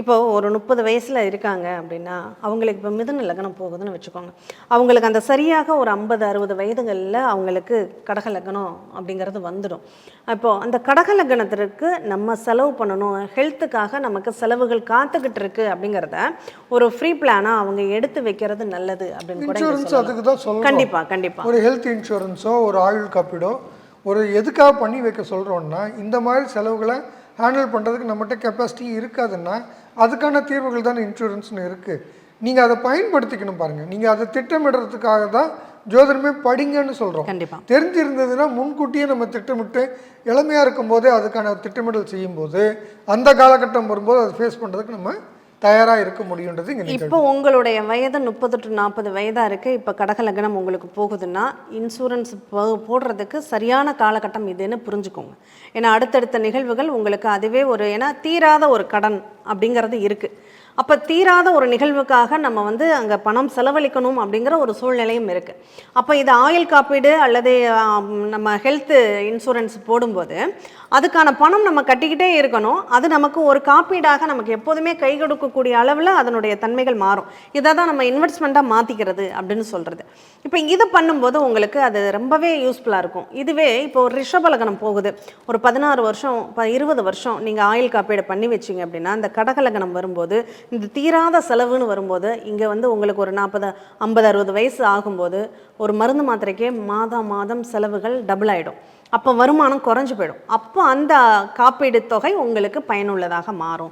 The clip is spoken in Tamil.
இப்போ ஒரு முப்பது வயசில் இருக்காங்க அப்படின்னா அவங்களுக்கு இப்போ மிதுன லக்னம் போகுதுன்னு வச்சுக்கோங்க. அவங்களுக்கு அந்த சரியாக ஒரு ஐம்பது அறுபது வயதுகளில் அவங்களுக்கு கடக லக்னம் அப்படிங்கிறது வந்துடும். இப்போ அந்த கடக லக்னத்திற்கு நம்ம செலவு பண்ணணும் ஹெல்த்துக்காக நமக்கு செலவுகள் காத்துக்கிட்டு இருக்கு அப்படிங்கிறத ஒரு ஃப்ரீ பிளானாக அவங்க எடுத்து வைக்கிறது நல்லது அப்படின்னு கூட இங்க இன்சூரன்ஸ் சொல்லலாம். அதுக்கு தான் சொல்கிறோம் கண்டிப்பா கண்டிப்பா. ஒரு ஹெல்த் இன்சூரன்ஸோ ஒரு ஆயுள் காப்பீடோ ஒரு எதுக்காக பண்ணி வைக்க சொல்கிறோன்னா இந்த மாதிரி செலவுகளை ஹேண்டில் பண்ணுறதுக்கு நம்மகிட்ட கெப்பாசிட்டி இருக்காதுன்னா அதுக்கான தீர்வுகள் தானே இன்சூரன்ஸ்னு இருக்குது நீங்கள் அதை பயன்படுத்திக்கணும் பாருங்கள் நீங்கள் அதை திட்டமிடுறதுக்காக தான் ஜோதிடமே படிங்கன்னு சொல்கிறோம் கண்டிப்பா. தெரிஞ்சிருந்ததுன்னா முன்கூட்டியே நம்ம திட்டமிட்டு இளமையாக இருக்கும்போதே அதுக்கான திட்டமிடல் செய்யும்போது அந்த காலகட்டம் வரும்போது அதை ஃபேஸ் பண்ணுறதுக்கு நம்ம தயாராக இருக்க முடியுன்றது இங்கே இப்போ உங்களுடைய வயது முப்பது டு நாற்பது வயதாக இருக்குது இப்போ கடக லக்னம் உங்களுக்கு போகுதுன்னா இன்சூரன்ஸ் போடுறதுக்கு சரியான காலகட்டம் இதுன்னு புரிஞ்சுக்கோங்க. ஏன்னா அடுத்தடுத்த நிகழ்வுகள் உங்களுக்கு அதுவே ஒரு ஏன்னா தீராத ஒரு கடன் அப்படிங்கிறது இருக்குது அப்போ தீராத ஒரு நிகழ்வுக்காக நம்ம வந்து அங்கே பணம் செலவழிக்கணும் அப்படிங்கிற ஒரு சூழ்நிலையும் இருக்குது அப்போ இது ஆயுள் காப்பீடு அல்லது நம்ம ஹெல்த்து இன்சூரன்ஸ் போடும்போது அதுக்கான பணம் நம்ம கட்டிக்கிட்டே இருக்கணும். அது நமக்கு ஒரு காப்பீடாக நமக்கு எப்போதுமே கை கொடுக்கக்கூடிய அளவில் அதனுடைய தன்மைகள் மாறும். இதை தான் நம்ம இன்வெஸ்ட்மெண்ட்டாக மாற்றிக்கிறது அப்படின்னு சொல்கிறது இப்போ இது பண்ணும்போது உங்களுக்கு அது ரொம்பவே யூஸ்ஃபுல்லாக இருக்கும். இதுவே இப்போ ஒரு ரிஷபலகனம் போகுது. ஒரு பதினாறு வருஷம் இருபது வருஷம் நீங்கள் ஆயுள் காப்பீடு பண்ணி வச்சீங்க அப்படின்னா அந்த கடகலகனம் வரும்போது இந்த தீராத செலவுன்னு வரும்போது இங்கே வந்து உங்களுக்கு ஒரு நாற்பது ஐம்பது அறுபது வயசு ஆகும்போது ஒரு மருந்து மாத்திரைக்கே மாதம் மாதம் செலவுகள் டபுள் ஆகிடும் அப்போ வருமானம் குறைஞ்சி போயிடும். அப்போ அந்த காப்பீடு தொகை உங்களுக்கு பயனுள்ளதாக மாறும்.